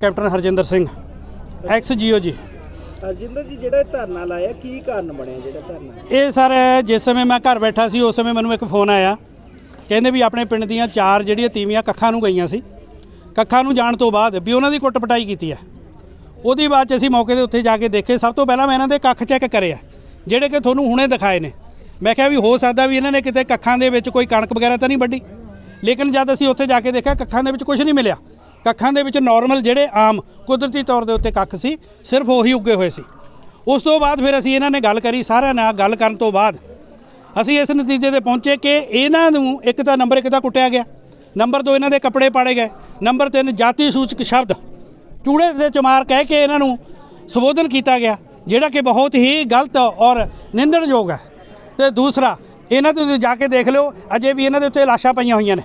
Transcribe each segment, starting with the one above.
Captain Harjinder Singh. Ex G O G Arjinder ji ਜਿਹੜਾ ਇਹ ਧਰਨਾ ਲਾਇਆ ਕੀ ਕਾਰਨ ਬਣਿਆ ਜਿਹੜਾ ਧਰਨਾ? ਇਹ ਸਰ ਜਿਸ ਸਮੇਂ ਮੈਂ ਘਰ ਬੈਠਾ ਸੀ ਉਸ ਸਮੇਂ ਮੈਨੂੰ ਇੱਕ ਫੋਨ ਆਇਆ। ਕਹਿੰਦੇ ਵੀ ਆਪਣੇ ਪਿੰਡ ਦੀਆਂ ਚਾਰ ਜਿਹੜੀਆਂ ਤੀਵੀਆਂ ਕੱਖਾਂ ਨੂੰ ਗਈਆਂ ਸੀ। ਕੱਖਾਂ ਨੂੰ ਜਾਣ ਤੋਂ ਬਾਅਦ ਵੀ ਉਹਨਾਂ ਦੀ ਕੁੱਟ ਪਟਾਈ ਕੀਤੀ ਹੈ। ਉਹਦੀ ਬਾਅਦ 'ਚ ਅਸੀਂ ਮੌਕੇ ਦੇ ਉੱਤੇ ਜਾ ਕੇ ਦੇਖੇ। ਸਭ ਤੋਂ ਪਹਿਲਾਂ ਮੈਂ ਇਹਨਾਂ ਦੇ ਕੱਖ ਚੈੱਕ ਕਰਿਆ ਜਿਹੜੇ ਕਿ ਤੁਹਾਨੂੰ ਹੁਣੇ ਦਿਖਾਏ ਨੇ। ਮੈਂ ਕਿਹਾ ਵੀ ਹੋ ਸਕਦਾ ਵੀ ਇਹਨਾਂ ਨੇ ਕਿਤੇ ਕੱਖਾਂ ਦੇ ਵਿੱਚ ਕੋਈ ਕਣਕ ਵਗੈਰਾ ਤਾਂ ਨਹੀਂ ਵੱਢੀ। ਲੇਕਿਨ ਜਦ ਅਸੀਂ ਉੱਥੇ ਜਾ ਕੇ ਦੇਖਿਆ ਕੱਖਾਂ ਦੇ ਵਿੱਚ ਕੁਝ ਨਹੀਂ ਮਿਲਿਆ। ਕੱਖਾਂ ਦੇ ਵਿੱਚ ਨਾਰਮਲ ਜਿਹੜੇ ਆਮ ਕੁਦਰਤੀ ਤੌਰ ਦੇ ਉੱਤੇ ਕੱਖ ਸੀ, ਸਿਰਫ ਉਹੀ ਉੱਗੇ ਹੋਏ ਸੀ। ਉਸ ਤੋਂ ਬਾਅਦ ਫਿਰ ਅਸੀਂ ਇਹਨਾਂ ਨੇ ਗੱਲ ਕਰੀ, ਸਾਰਿਆਂ ਨਾਲ ਗੱਲ ਕਰਨ ਤੋਂ ਬਾਅਦ। ਅਸੀਂ ਇਸ ਨਤੀਜੇ ਤੇ ਪਹੁੰਚੇ ਕਿ ਇਹਨਾਂ ਨੂੰ ਇੱਕ ਤਾਂ ਨੰਬਰ ਇੱਕ ਦਾ ਕੁੱਟਿਆ ਗਿਆ, ਨੰਬਰ 2 ਇਹਨਾਂ ਦੇ ਕੱਪੜੇ ਪਾੜੇ ਗਏ, ਨੰਬਰ 3 ਜਾਤੀ ਸੂਚਕ ਸ਼ਬਦ। ਚੂੜੇ ਦੇ ਚਮਾਰ ਕਹਿ ਕੇ ਇਹਨਾਂ ਨੂੰ ਸੰਬੋਧਨ ਕੀਤਾ ਗਿਆ, ਜਿਹੜਾ ਕਿ ਬਹੁਤ ਹੀ ਗਲਤ ਔਰ ਨਿੰਦਣਯੋਗ ਹੈ। ਤੇ ਦੂਸਰਾ, ਇਹਨਾਂ ਤੇ ਤੁਸੀਂ ਜਾ ਕੇ ਦੇਖ ਲਿਓ, ਅਜੇ ਵੀ ਇਹਨਾਂ ਦੇ ਉੱਤੇ ਲਾਸ਼ਾਂ ਪਈਆਂ ਹੋਈਆਂ ਨੇ।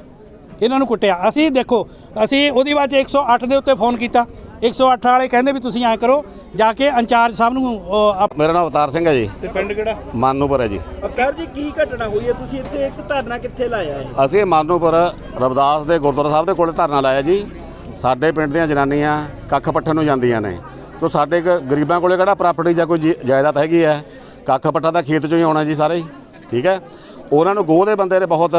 ਇਹਨਾਂ ਨੂੰ ਕੁੱਟਿਆ। ਅਸੀਂ ਦੇਖੋ ਅਸੀਂ ਉਹਦੀ ਬਾਅਦ 'ਚ 108 ਦੇ ਉੱਤੇ ਫੋਨ ਕੀਤਾ। 108 ਵਾਲੇ ਕਹਿੰਦੇ ਵੀ ਤੁਸੀਂ ਐਂ ਕਰੋ ਜਾ ਕੇ ਇੰਚਾਰਜ ਸਾਹਿਬ ਨੂੰ ਅਹ, ਆਪ- ਮੇਰਾ ਨਾਮ ਅਵਤਾਰ ਸਿੰਘ ਹੈ ਜੀ। ਤੇ ਪਿੰਡ ਕਿਹੜਾ? ਮਾਨੂਪੁਰ ਹੈ ਜੀ। ਅਵਤਾਰ ਜੀ ਕੀ ਘਟਨਾ ਹੋਈ ਹੈ? ਤੁਸੀਂ ਇੱਥੇ ਇੱਕ ਧਰਨਾ ਕਿੱਥੇ ਲਾਇਆ ਹੈ? ਅਸੀਂ ਮਾਨੂਪੁਰ ਰਵਿਦਾਸ ਦੇ ਗੁਰਦੁਆਰਾ ਸਾਹਿਬ ਦੇ ਕੋਲੇ ਧਰਨਾ ਲਾਇਆ ਜੀ। ਸਾਡੇ ਪਿੰਡ ਦੀਆਂ ਜਨਾਨੀਆਂ ਕੱਖ ਪੱਠਣ ਨੂੰ ਜਾਂਦੀਆਂ ਨੇ। ਤੋ ਸਾਡੇ ਗ- ਗਰੀਬਾਂ ਕੋਲੇ ਕਿਹੜਾ ਪ੍ਰਾਪਰਟੀ ਜਾਂ ਕੋਈ ਜੀ- ਜਾਇਦਾਦ ਹੈਗੀ ਹੈ? ਕੱਖ ਪੱਠਾ ਦਾ ਖੇਤ ਚੋਂ ਹੀ ਆਉਣਾ ਜੀ ਸਾਰੇ ਹੀ ਠੀਕ ਹੈ? ਉਹਨਾਂ ਨੂੰ ਗੋਹ ਦੇ ਬੰਦੇ ਨੇ ਬਹੁਤ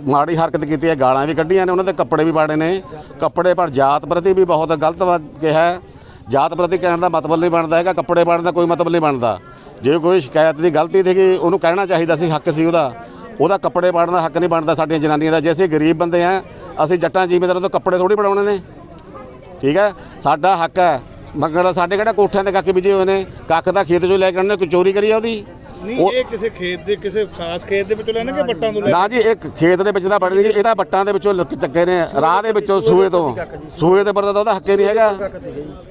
ਮਾੜੀ ਹਰਕਤ ਕੀਤੀ ਹੈ, ਗਾਲਾਂ ਵੀ ਕੱਢੀਆਂ ਨੇ, ਉਹਨਾਂ ਦੇ ਕੱਪੜੇ ਵੀ ਪਾੜੇ ਨੇ। ਕੱਪੜੇ ਪਰ ਜਾਤ ਪ੍ਰਤੀ ਵੀ ਬਹੁਤ ਗਲਤ ਵਾ- ਕਿਹਾ ਜਾਤ ਪ੍ਰਤੀ ਕਹਿਣ ਦਾ ਮਤਲਬ ਨਹੀਂ ਬਣਦਾ ਹੈਗਾ, ਕੱਪੜੇ ਪਾੜਨ ਦਾ ਕੋਈ ਮਤਲਬ ਨਹੀਂ ਬਣਦਾ। ਜੇ ਕੋਈ ਸ਼ਿਕਾਇਤ ਦੀ ਗਲਤੀ ਸੀਗੀ, ਉਹਨੂੰ ਕਹਿਣਾ ਚਾਹੀਦਾ ਸੀ, ਹੱਕ ਸੀ ਉਹਦਾ। ਉਹਦਾ ਕੱਪੜੇ ਪਾੜਨ ਦਾ ਹੱਕ ਨਹੀਂ ਬਣਦਾ ਸਾਡੀਆਂ ਜਨਾਨੀਆਂ ਦਾ। ਜੇ ਅਸੀਂ ਗਰੀਬ ਬੰਦੇ ਆ, ਅਸੀਂ ਜੱਟਾਂ ਜ਼ਿਮੀਂਦਾਰਾਂ ਤੋਂ ਕੱਪੜੇ ਥੋੜੀ ਬਣਾਉਣੇ ਨੇ। ਠੀਕ ਹੈ? ਸਾਡਾ ਹੱਕ ਹੈ। ਮੰਗਣ ਦਾ ਸਾਡੇ ਕਿਹੜਾ ਕੋਠਿਆਂ ਦੇ ਕੱਖ ਬੀਜੇ ਹੋਏ ਨੇ? ਕੱਖ ਦਾ ਖੇਤ ਚੋਂ ਲੈ ਕੇ ਆਉਂਦੇ ਕੋਈ ਚੋਰੀ ਕਰੀ ਆ ਉਹਦੀ? ਨਹੀਂ ਇਹ ਕਿਸੇ ਖੇਤ ਦੇ ਕਿਸੇ ਖਾਸ ਖੇਤ ਦੇ ਵਿੱਚੋਂ ਲੈਣਾ ਕਿ ਬੱਟਾਂ ਤੋਂ ਨਾ ਜੀ ਇੱਕ ਖੇਤ ਦੇ ਵਿੱਚ ਤਾਂ ਬੜੀ ਨਹੀਂ ਇਹ ਤਾਂ ਬੱਟਾਂ ਦੇ ਵਿੱਚੋਂ ਲੁੱਕ ਚੱਕੇ ਨੇ। ਰਾਹ ਦੇ ਵਿੱਚੋਂ ਸੂਏ ਤੋਂ। ਸੂਏ ਦੇ ਪਰ ਤਾਂ ਉਹਦਾ ਹੱਕੇ ਨਹੀਂ ਹੈਗਾ।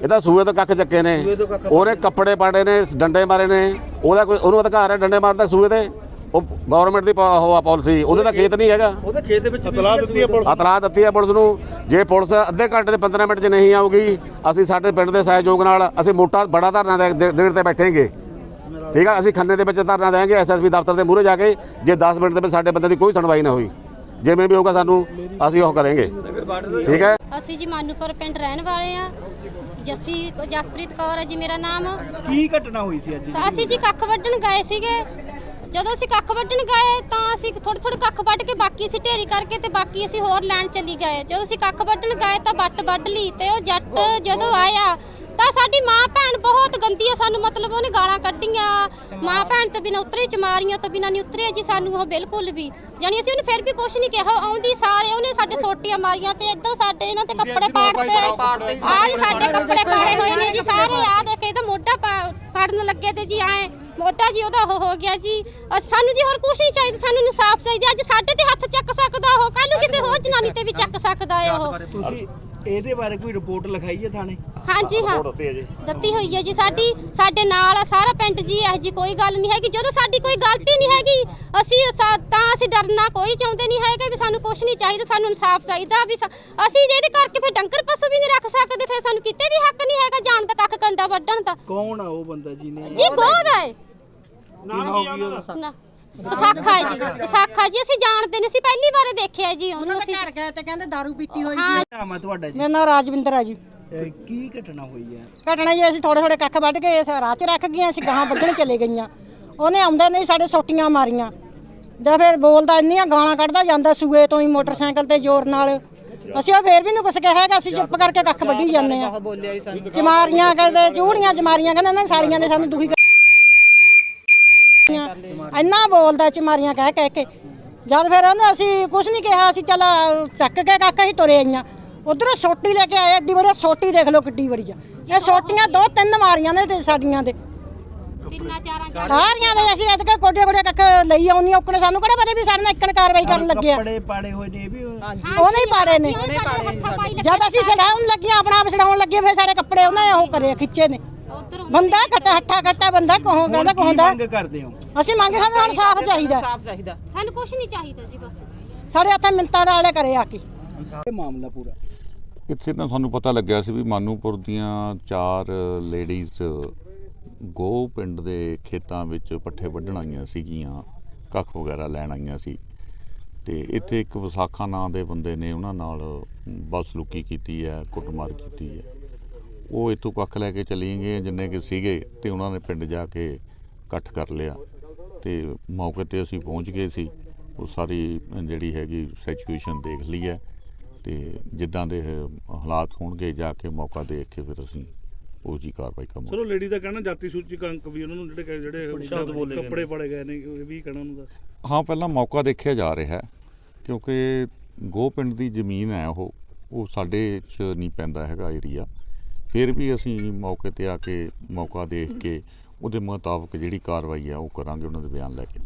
ਇਹ ਤਾਂ ਸੂਏ ਤੋਂ ਕੱਖ ਚੱਕੇ ਨੇ। ਉਹਨੇ ਕੱਪੜੇ ਪਾੜੇ ਨੇ ਡੰਡੇ ਮਾਰੇ ਨੇ। ਉਹਦਾ ਕੋਈ ਉਹਨੂੰ ਅਧਿਕਾਰ ਹੈ ਡੰਡੇ ਮਾਰਦਾ ਸੂਏ ਤੇ? ਉਹ ਗਵਰਨਮੈਂਟ ਦੀ ਹੋਆ ਪਾਲਿਸੀ ਉਹਦੇ ਤਾਂ ਖੇਤ ਨਹੀਂ ਹੈਗਾ। ਉਹਦੇ ਖੇਤ ਦੇ ਵਿੱਚ ਤਲਾ ਦਿੱਤੀ ਹੈ ਪੁਲਿਸ ਇਤਲਾਹ ਦਿੱਤੀ ਹੈ ਪੁਲਿਸ ਨੂੰ। ਜੇ ਪੁਲਿਸ ਅੱਧੇ ਘੰਟੇ ਤੇ 15 ਮਿੰਟ 'ਚ ਨਹੀਂ ਆਊਗੀ ਅਸੀਂ ਸਾਡੇ ਪਿੰਡ ਦੇ ਸਹਿਯੋਗ ਨਾਲ ਅਸੀਂ ਮੋਟਾ ਬੜਾ ਧਰਨਾ ਦੇ- ਦੇ- ਦੇਣ ਤੇ ਬੈਠेंगे ਠੀਕ ਆ ਅਸੀਂ ਖੰਨੇ ਦੇ ਵਿੱਚ ਧਰਨਾ ਦੇਵਾਂਗੇ ਐਸਐਸਪੀ ਦਫ਼ਤਰ ਦੇ ਮੂਹਰੇ ਜਾ ਕੇ ਜੇ 10 ਮਿੰਟ ਦੇ ਵਿੱਚ ਸਾਡੇ ਬੰਦੇ ਦੀ ਕੋਈ ਸੁਣਵਾਈ ਨਾ ਹੋਈ ਜਿਵੇਂ ਵੀ ਹੋਊਗਾ ਸਾਨੂੰ ਅਸੀਂ ਉਹ ਕਰਾਂਗੇ। ਠੀਕ ਹੈ? ਅਸੀਂ ਜੀ ਮਾਨੂਪੁਰ ਪਿੰਡ ਰਹਿਣ ਵਾਲੇ ਆ ਜੱਸੀ ਜਸਪ੍ਰੀਤ ਕੌਰ ਹੈ ਜੀ ਮੇਰਾ ਨਾਮ। ਕੀ ਘਟਨਾ ਹੋਈ ਸੀ ਅੱਜ? ਅਸੀਂ ਜੀ ਕੱਖ ਵੱਢਣ ਗਏ ਸੀਗੇ। ਜਦੋਂ ਅਸੀਂ ਕੱਖ ਵੱਢਣ ਗਏ ਤਾਂ ਅਸੀਂ ਥੋੜੇ ਥੋੜੇ ਕੱਖ ਵੱਢ ਕੇ ਬਾਕੀ ਅਸੀਂ ਢੇਰੀ ਕਰਕੇ ਤੇ ਬਾਕੀ ਅਸੀਂ ਹੋਰ ਲੈਣ ਚਲੀ ਗਏ। ਜਦੋਂ ਅਸੀਂ ਕੱਖ ਵੱਢਣ ਗਏ ਤਾਂ ਵੱਟ ਵੱਢ ਲਈ ਤੇ ਉਹ ਜੱਟ ਜਦੋਂ ਆਇਆ ਤਾਂ ਸਾਡੀ ਮਾਂ ਭੈਣ ਬਹੁਤ ਗੰਦੀ ਆ ਸਾਨੂੰ ਮਤਲਬ ਉਹਨੇ ਗਾਲਾਂ ਕੱਢੀਆਂ। ਮਾਂ ਭੈਣ ਤੋਂ ਬਿਨਾਂ ਉਤਰੇ ਚਮਾਰੀਆਂ ਤੋਂ ਬਿਨਾਂ ਨਹੀਂ ਉਤਰੇ ਜੀ ਸਾਨੂੰ ਉਹ ਬਿਲਕੁਲ ਵੀ। ਜਾਣੀ ਅਸੀਂ ਉਹਨੂੰ ਫਿਰ ਵੀ ਕੁਝ ਨਹੀਂ ਕਿਹਾ ਆਉਂਦੀ ਸਾਰੇ ਉਹਨੇ ਸਾਡੇ ਸੋਟੀਆਂ ਮਾਰੀਆਂ ਤੇ ਇੱਧਰ ਸਾਡੇ ਇਹਨਾਂ ਤੇ ਕੱਪੜੇ ਪਾੜਦੇ। ਆਹ ਜੀ ਸਾਡੇ ਕੱਪੜੇ ਪਾੜੇ ਹੋਏ ਨੇ ਜੀ ਸਾਰੇ ਆ ਦੇਖੇ ਤਾਂ ਮੋਢਾ ਫੜਨ ਲੱਗੇ ਤੇ ਜੀ ਐ ਮੋਢਾ ਜੀ ਉਹਦਾ ਉਹ ਹੋ ਗਿਆ ਜੀ। ਸਾਨੂੰ ਜੀ ਹੋਰ ਕੁਝ ਨਹੀਂ ਚਾਹੀਦਾ ਸਾਨੂੰ ਇਨਸਾਫ ਚਾਹੀਦਾ। ਅੱਜ ਸਾਡੇ ਤੇ ਹੱਥ ਚੱਕ ਸਕਦਾ ਉਹ ਕੱਲ ਨੂੰ ਕਿਸੇ ਹੋਰ ਜਨਾਨੀ ਤੇ ਵੀ ਚੱਕ ਸਕਦਾ ਹੈ ਉਹ। ਤੁਸੀਂ ਇਹਦੇ ਬਾਰੇ ਕੋਈ ਰਿਪੋਰਟ ਲਿਖਾਈ ਹੈ ਥਾਣੇ? ਹਾਂਜੀ ਹਾਂ। ਦਿੱਤੀ ਹੋਈ ਹੈ ਜੀ। ਸਾਡੀ ਸਾਡੇ ਨਾਲ ਆ ਸਾਰਾ ਪਿੰਡ ਜੀ ਇਹ ਜੀ ਕੋਈ ਗੱਲ ਨਹੀਂ ਹੈਗੀ। ਜਦੋਂ ਸਾਡੀ ਕੋਈ ਗਲਤੀ ਨਹੀਂ ਹੈਗੀ ਅਸੀਂ ਸਾ- ਤਾਂ ਅਸੀਂ ਡਰਨਾ ਕੋਈ ਚਾਹੁੰਦੇ ਨਹੀਂ ਹੈਗੇ ਵੀ ਸਾਨੂੰ ਕੁਝ ਨਹੀਂ ਚਾਹੀਦਾ ਸਾਨੂੰ ਇਨਸਾਫ ਚਾਹੀਦਾ ਵੀ ਸਾ- ਅਸੀਂ ਜਿਹਦੇ ਕਰਕੇ ਫਿਰ ਡੰਗਰ ਪਸ਼ੂ ਵੀ ਨਹੀਂ ਰੱਖ ਸਕਦੇ ਫਿਰ ਸਾਨੂੰ ਕਿਤੇ ਵੀ ਹੱਕ ਨਹੀਂ ਹੈਗਾ ਜਾਣ ਦਾ ਕੱਖ ਕੰਡਾ ਵੱਢਣ ਦਾ। ਕੌਣ ਆ ਉਹ ਬੰਦਾ ਜੀ ਨੇ ਜੀ ਬਹੁਤ ਹੈ ਨਾਮ ਕੀ ਉਹਦਾ? ਨਾ। ਵਿਸਾਖਾ ਜੀ ਵਿਸਾਖਾ ਜੀ ਅਸੀਂ ਜਾਣਦੇ ਨਹੀਂ ਸੀ ਪਹਿਲੀ ਵਾਰ ਦੇਖਿਆ ਜੀ ਉਹਨੂੰ ਅਸੀਂ। ਘਰ ਗਏ ਤੇ ਕਹਿੰਦੇ दारू ਪੀਤੀ ਹੋਈ ਹਾਂ। ਨਾਮ ਹੈ ਤੁਹਾਡਾ ਜੀ? ਮੇਰਾ ਨਾਮ ਰਾਜਵਿੰਦਰ ਆ ਜੀ। ਇਹ ਕੀ ਘਟਨਾ ਹੋਈ ਹੈ? ਘਟਨਾ ਜੀ ਅਸੀਂ ਥੋੜੇ ਥੋੜੇ ਕੱਖ ਵੱਢ ਕੇ ਇਸ ਰਾਹ 'ਚ ਰੱਖ ਗਈਆਂ ਅਸੀਂ ਗਾਹਾਂ ਵੱਢਣ ਚਲੇ ਗਈਆਂ। ਉਹਨੇ ਆਉਂਦੇ ਨਹੀਂ ਸਾਡੇ ਸੋਟੀਆਂ ਮਾਰੀਆਂ। ਜਾਂ ਫਿਰ ਬੋਲਦਾ ਇੰਨੀਆਂ ਗਾਲਾਂ ਕੱਢਦਾ ਜਾਂਦਾ ਸੂਏ ਤੋਂ ਹੀ ਮੋਟਰਸਾਈਕਲ ਤੇ ਜ਼ੋਰ ਨਾਲ। ਅਸੀਂ ਉਹ ਫੇਰ ਵੀ ਨਹੀਂ ਕੁਛ ਕਿਹਾ ਹੈਗਾ ਅਸੀਂ ਚੁੱਪ ਕਰਕੇ ਕੱਖ ਵੱਢੀ ਜਾਂਦੇ ਆ ਚਮਾਰੀਆਂ ਕਹਿੰਦੇ ਚੂੜੀਆਂ ਚਮਾਰੀਆਂ ਕਹਿੰਦੇ ਨਾ ਸਾਲੀਆਂ ਨੇ ਸਾਨੂੰ ਦੁਖੀ ਇੰਨਾ ਬੋਲਦਾ ਚਮਾਰੀਆਂ ਕਹਿ ਕਹਿ ਕੇ। ਜਦ ਫਿਰ ਉਹਨੇ ਅਸੀਂ ਕੁਛ ਨਹੀਂ ਕਿਹਾ ਅਸੀਂ ਚੱਲ ਚੱਕ ਕੇ ਕੱਖ ਹੀ ਤੁਰੇ ਆਈਆਂ। ਉਧਰੋਂ ਸੋਟੀ ਲੈ ਕੇ ਆਏ ਐਡੀ ਬੜੀ ਸੋਟੀ ਦੇਖ ਲਓ ਕਿੱਡੀ ਬੜੀ ਆ ਇਹ ਸੋਟੀਆਂ ਦੋ ਤਿੰਨ ਮਾਰੀਆਂ ਨੇ ਤੇ ਸਾਡੀਆਂ ਦੇ। ਸਾਰੀਆਂ ਦੇ ਅਸੀਂ ਐਤਕੇ ਕੋਡੇ ਕੋਡੇ ਕੱਖ ਲਈ ਆਉਣੀ ਔਕਣੇ ਸਾਨੂੰ ਕਿਹੜਾ ਪਤਾ ਵੀ ਸਾਡੇ ਨਾਲ ਇੱਕਣ ਕਾਰਵਾਈ ਕਰਨ ਲੱਗੇ ਆ। ਕੱਪੜੇ ਪਾੜੇ ਹੋਏ ਨੇ ਇਹ ਵੀ ਉਹਨੇ ਹੀ ਪਾੜੇ ਨੇ। ਜਦ ਅਸੀਂ ਛਡਾਉਣ ਲੱਗੀਆਂ ਆਪਣਾ ਆਪ ਛਡਾਉਣ ਲੱਗੇ ਫਿਰ ਸਾਡੇ ਕੱਪੜੇ ਉਹਨਾਂ ਨੇ ਉਹ ਕਰੇ ਖਿੱਚੇ ਨੇ। ਬੰਦਾ ਘੱਟਾ ਹੱਠਾ ਘੱਟਾ ਬੰਦਾ ਕਹੋ ਕਹਿੰਦਾ ਕਹੋਂਦਾ ਮੰਗ ਕਰਦੇ ਹੋ? ਅਸੀਂ ਮੰਗ ਖਾਂਦੇ ਹੁਣ ਸਾਫ਼ ਚਾਹੀਦਾ। ਸਾਨੂੰ ਕੁਝ ਨਹੀਂ ਚਾਹੀਦਾ ਜੀ ਬਸ। ਸਾਡੇ ਹੱਥਾਂ ਮਿੰਤਾਂ ਵਾਲੇ ਕਰੇ ਆ ਕੇ। ਇਹ ਮਾਮਲਾ ਪੂਰਾ। ਇੱਥੇ ਤਾਂ ਸਾਨੂੰ ਪਤਾ ਲੱਗਿਆ ਸੀ ਵੀ ਮਾਨੂਪੁਰ ਦੀਆਂ ਚਾਰ ਲੇਡੀਜ਼ ਗੋ ਪਿੰਡ ਦੇ ਖੇਤਾਂ ਵਿੱਚ ਪੱਠੇ ਵੱਢਣ ਆਈਆਂ ਸੀਗੀਆਂ ਕੱਖ ਵਗੈਰਾ ਲੈਣ ਆਈਆਂ ਸੀ। ਤੇ ਇੱਥੇ ਇੱਕ ਵਿਸਾਖਾ ਨਾਂ ਦੇ ਬੰਦੇ ਨੇ ਉਹਨਾਂ ਨਾਲ ਬਸਲੂਕੀ ਕੀਤੀ ਹੈ ਕੁੱਟਮਾਰ ਕੀਤੀ ਹੈ। ਉਹ ਇੱਥੋਂ ਕੱਖ ਲੈ ਕੇ ਚਲੀ ਗਏ ਜਿੰਨੇ ਕਿ ਸੀਗੇ ਤੇ ਉਹਨਾਂ ਨੇ ਪਿੰਡ ਜਾ ਕੇ ਇਕੱਠ ਕਰ ਲਿਆ। ਤੇ ਮੌਕੇ ਤੇ ਅਸੀਂ ਪਹੁੰਚ ਗਏ ਸੀ। ਉਹ ਸਾਰੀ ਜਿਹੜੀ ਹੈਗੀ ਸਿਚੁਏਸ਼ਨ ਦੇਖ ਲਈ ਹੈ। ਤੇ ਜਿੱਦਾਂ ਦੇ ਹਾਲਾਤ ਹੋਣਗੇ ਜਾ ਕੇ ਮੌਕਾ ਦੇਖ ਕੇ ਫਿਰ ਅਸੀਂ ਉਹ ਜੀ ਕਾਰਵਾਈ ਕਰਾਂਗੇ ਚਲੋ ਲੇਡੀ ਦਾ ਕਹਿਣਾ ਜਾਤੀ ਸੂਚੀ ਅੰਕ ਵੀ ਉਹਨਾਂ ਨੂੰ ਜਿਹੜੇ ਜਿਹੜੇ ਸ਼ਬਦ ਬੋਲੇ ਕੱਪੜੇ ਪਾੜੇ ਗਏ ਨੇ ਇਹ ਵੀ ਕਹਿਣਾ ਉਹਨਾਂ ਦਾ। ਹਾਂ ਪਹਿਲਾਂ ਮੌਕਾ ਦੇਖਿਆ ਜਾ ਰਿਹਾ ਹੈ ਕਿਉਂਕਿ ਗੋ ਪਿੰਡ ਦੀ ਜ਼ਮੀਨ ਹੈ ਉਹ ਉਹ ਸਾਡੇ ਚ ਨਹੀਂ ਪੈਂਦਾ ਹੈਗਾ ਏਰੀਆ ਫਿਰ ਵੀ ਅਸੀਂ ਮੌਕੇ ਤੇ ਆ ਕੇ, ਮੌਕਾ ਦੇਖ ਕੇ ਉਹਦੇ ਮੁਤਾਬਕ ਜਿਹੜੀ ਕਾਰਵਾਈ ਆ ਉਹ ਕਰਾਂਗੇ, ਉਹਨਾਂ ਦੇ ਬਿਆਨ ਲੈ ਕੇ।